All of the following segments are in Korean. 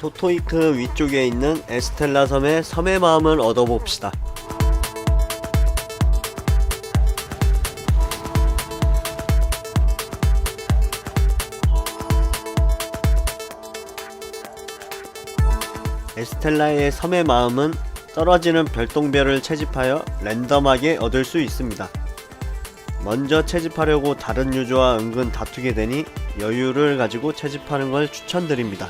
토토이크 위쪽에 있는 에스텔라 섬의 섬의 마음을 얻어봅시다. 에스텔라의 섬의 마음은 떨어지는 별똥별을 채집하여 랜덤하게 얻을 수 있습니다. 먼저 채집하려고 다른 유저와 은근 다투게 되니 여유를 가지고 채집하는 걸 추천드립니다.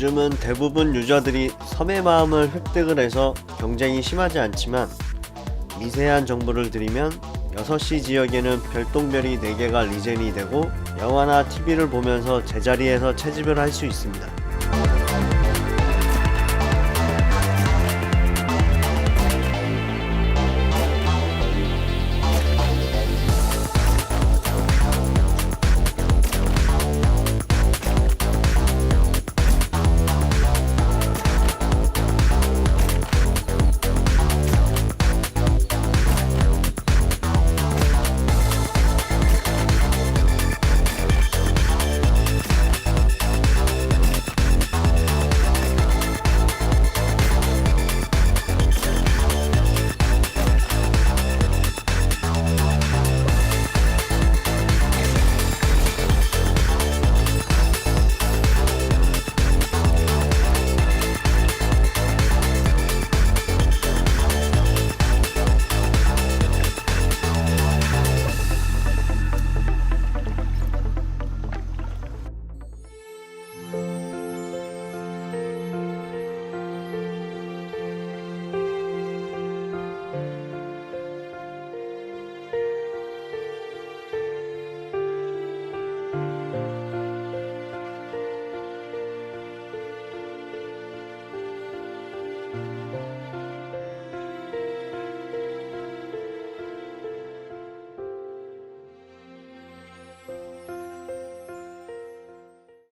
요즘은 대부분 유저들이 섬의 마음을 획득을 해서 경쟁이 심하지 않지만 미세한 정보를 드리면 6시 지역에는 별똥별이 4개가 리젠이 되고 영화나 TV를 보면서 제자리에서 채집을 할 수 있습니다.